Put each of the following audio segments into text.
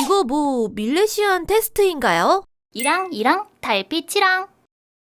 이거 뭐 밀레시안 테스트인가요? 이랑 이랑 달빛이랑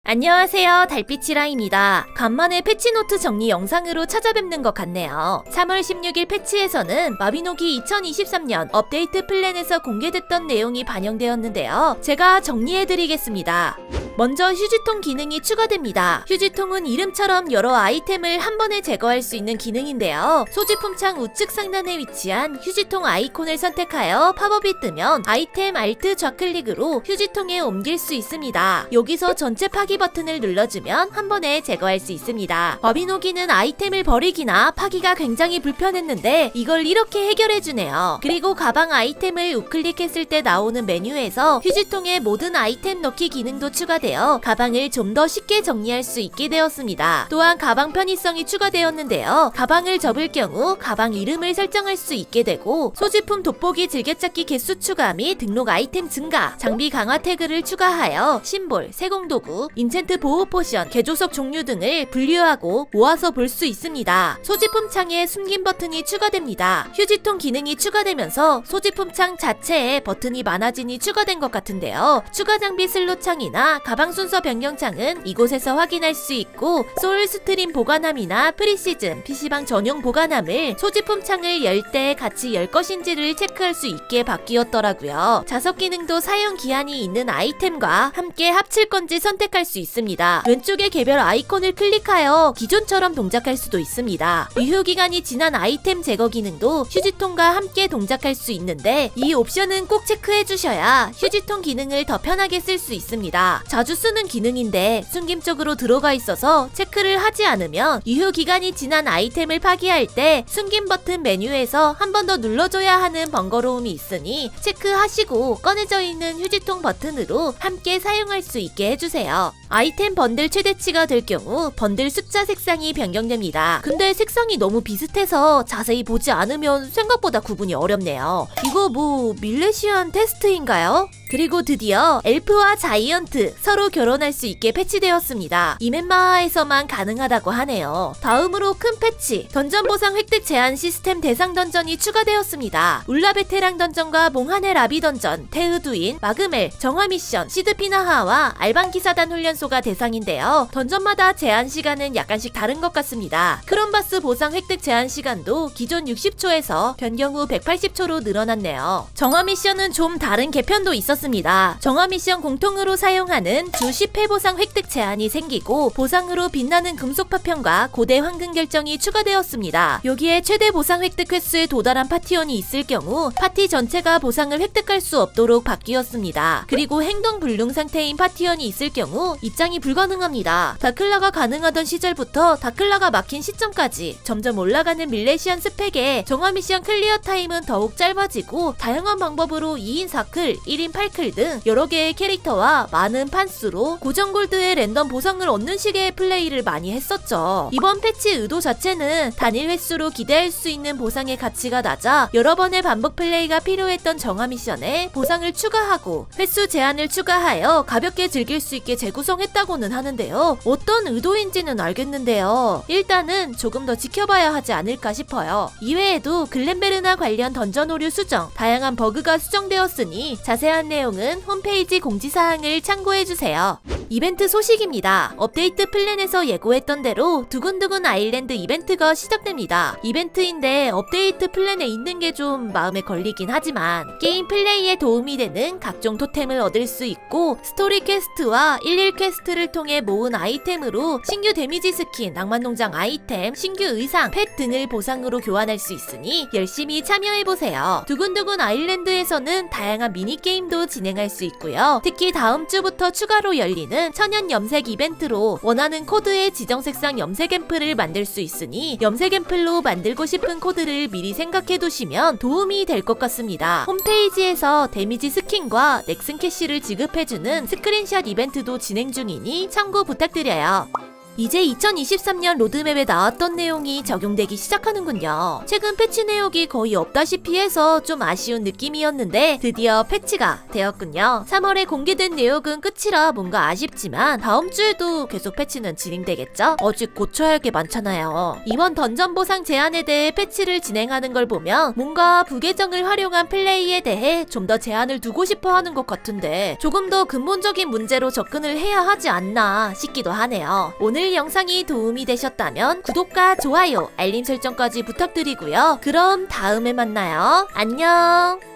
안녕하세요. 달빛이라입니다. 간만에 패치노트 정리 영상으로 찾아뵙는 것 같네요. 3월 16일 패치에서는 마비노기 2023년 업데이트 플랜에서 공개됐던 내용이 반영되었는데요. 제가 정리해드리겠습니다. 먼저 휴지통 기능이 추가됩니다. 휴지통은 이름처럼 여러 아이템을 한 번에 제거할 수 있는 기능인데요. 소지품 창 우측 상단에 위치한 휴지통 아이콘을 선택하여 팝업이 뜨면 아이템 알트 좌클릭으로 휴지통에 옮길 수 있습니다. 여기서 전체 파기 버튼을 눌러주면 한 번에 제거할 수 있습니다. 버비노기는 아이템을 버리기나 파기가 굉장히 불편했는데 이걸 이렇게 해결해주네요. 그리고 가방 아이템을 우클릭했을 때 나오는 메뉴에서 휴지통에 모든 아이템 넣기 기능도 추가되어 가방을 좀 더 쉽게 정리할 수 있게 되었습니다. 또한 가방 편의성이 추가되었는데요. 가방을 접을 경우 가방 이름을 설정할 수 있게 되고 소지품 돋보기 즐겨찾기 개수 추가 및 등록 아이템 증가, 장비 강화 태그를 추가하여 심볼, 세공도구, 인챈트 보호 포션, 개조석 종류 등을 분류하고 모아서 볼 수 있습니다. 소지품 창에 숨김 버튼이 추가됩니다. 휴지통 기능이 추가되면서 소지품 창 자체에 버튼이 많아지니 추가된 것 같은데요. 추가 장비 슬롯 창이나 가방 순서 변경 창은 이곳에서 확인할 수 있고 소울 스트림 보관함이나 프리시즌, PC방 전용 보관함을 소지품 창을 열 때 같이 열 것인지를 체크할 수 있게 바뀌었더라고요. 자석 기능도 사용 기한이 있는 아이템과 함께 합칠 건지 선택할 수 있습니다. 왼쪽에 개별 아이콘을 클릭하여 기존처럼 동작할 수도 있습니다. 유효 기간이 지난 아이템 제거 기능도 휴지통과 함께 동작할 수 있는데 이 옵션은 꼭 체크해 주셔야 휴지통 기능을 더 편하게 쓸 수 있습니다. 자주 쓰는 기능인데 숨김 쪽으로 들어가 있어서 체크를 하지 않으면 유효 기간이 지난 아이템을 파기할 때 숨김 버튼 메뉴에서 한 번 더 눌러줘야 하는 번거로움이 있으니 체크하시고 꺼내져 있는 휴지통 버튼으로 함께 사용할 수 있게 해주세요. 아이템 번들 최대치가 될 경우 번들 숫자 색상이 변경됩니다. 근데 색상이 너무 비슷해서 자세히 보지 않으면 생각보다 구분이 어렵네요. 이거 뭐 밀레시안 테스트인가요? 그리고 드디어 엘프와 자이언트 서로 결혼할 수 있게 패치되었습니다. 이멘마에서만 가능하다고 하네요. 다음으로 큰 패치 던전 보상 획득 제한 시스템 대상 던전이 추가되었습니다. 울라베테랑 던전과 몽하네 라비 던전, 테으두인, 마그멜, 정화 미션, 시드피나하와 알방 기사단 훈련소가 대상인데요. 던전마다 제한 시간은 약간씩 다른 것 같습니다. 크롬바스 보상 획득 제한 시간도 기존 60초에서 변경 후 180초로 늘어났네요. 정화 미션은 좀 다른 개편도 있었 습니다. 정화 미션 공통으로 사용하는 주 10회 보상 획득 제한이 생기고 보상으로 빛나는 금속 파편과 고대 황금 결정이 추가되었습니다. 여기에 최대 보상 획득 횟수에 도달한 파티원이 있을 경우 파티 전체가 보상을 획득할 수 없도록 바뀌었습니다. 그리고 행동 불능 상태인 파티원이 있을 경우 입장이 불가능합니다. 다클라가 가능하던 시절부터 다클라가 막힌 시점까지 점점 올라가는 밀레시안 스펙에 정화 미션 클리어 타임은 더욱 짧아지고 다양한 방법으로 2인 4클, 1인 8클 등 여러 개의 캐릭터와 많은 판수로 고정 골드의 랜덤 보상을 얻는 식의 플레이를 많이 했었죠. 이번 패치 의도 자체는 단일 횟수로 기대할 수 있는 보상의 가치가 낮아 여러 번의 반복 플레이가 필요했던 정화 미션에 보상을 추가하고 횟수 제한을 추가하여 가볍게 즐길 수 있게 재구성했다고는 하는데요. 어떤 의도인지는 알겠는데요. 일단은 조금 더 지켜봐야 하지 않을까 싶어요. 이외에도 글렌베르나 관련 던전 오류 수정, 다양한 버그가 수정되었으니 자세한 내용은 홈페이지 공지사항을 참고해주세요. 이벤트 소식입니다. 업데이트 플랜에서 예고했던 대로 두근두근 아일랜드 이벤트가 시작됩니다. 이벤트인데 업데이트 플랜에 있는 게 좀 마음에 걸리긴 하지만 게임 플레이에 도움이 되는 각종 토템을 얻을 수 있고 스토리 퀘스트와 11 퀘스트를 통해 모은 아이템으로 신규 데미지 스킨, 낭만농장 아이템, 신규 의상, 펫 등을 보상으로 교환할 수 있으니 열심히 참여해보세요. 두근두근 아일랜드에서는 다양한 미니게임도 진행할 수 있고요. 특히 다음 주부터 추가로 열리는 천연 염색 이벤트로 원하는 코드의 지정 색상 염색 앰플을 만들 수 있으니 염색 앰플로 만들고 싶은 코드를 미리 생각해 두시면 도움이 될 것 같습니다. 홈페이지에서 데미지 스킨과 넥슨 캐시를 지급해주는 스크린샷 이벤트도 진행 중이니 참고 부탁드려요. 이제 2023년 로드맵에 나왔던 내용이 적용되기 시작하는군요. 최근 패치 내역이 거의 없다시피 해서 좀 아쉬운 느낌이었는데 드디어 패치가 되었군요. 3월에 공개된 내역은 끝이라 뭔가 아쉽지만 다음 주에도 계속 패치는 진행되겠죠? 아직 고쳐야 할 게 많잖아요. 이번 던전 보상 제한에 대해 패치를 진행하는 걸 보면 뭔가 부계정을 활용한 플레이에 대해 좀 더 제한을 두고 싶어 하는 것 같은데 조금 더 근본적인 문제로 접근을 해야 하지 않나 싶기도 하네요. 오늘 영상이 도움이 되셨다면 구독과 좋아요, 알림 설정까지 부탁드리고요. 그럼 다음에 만나요. 안녕!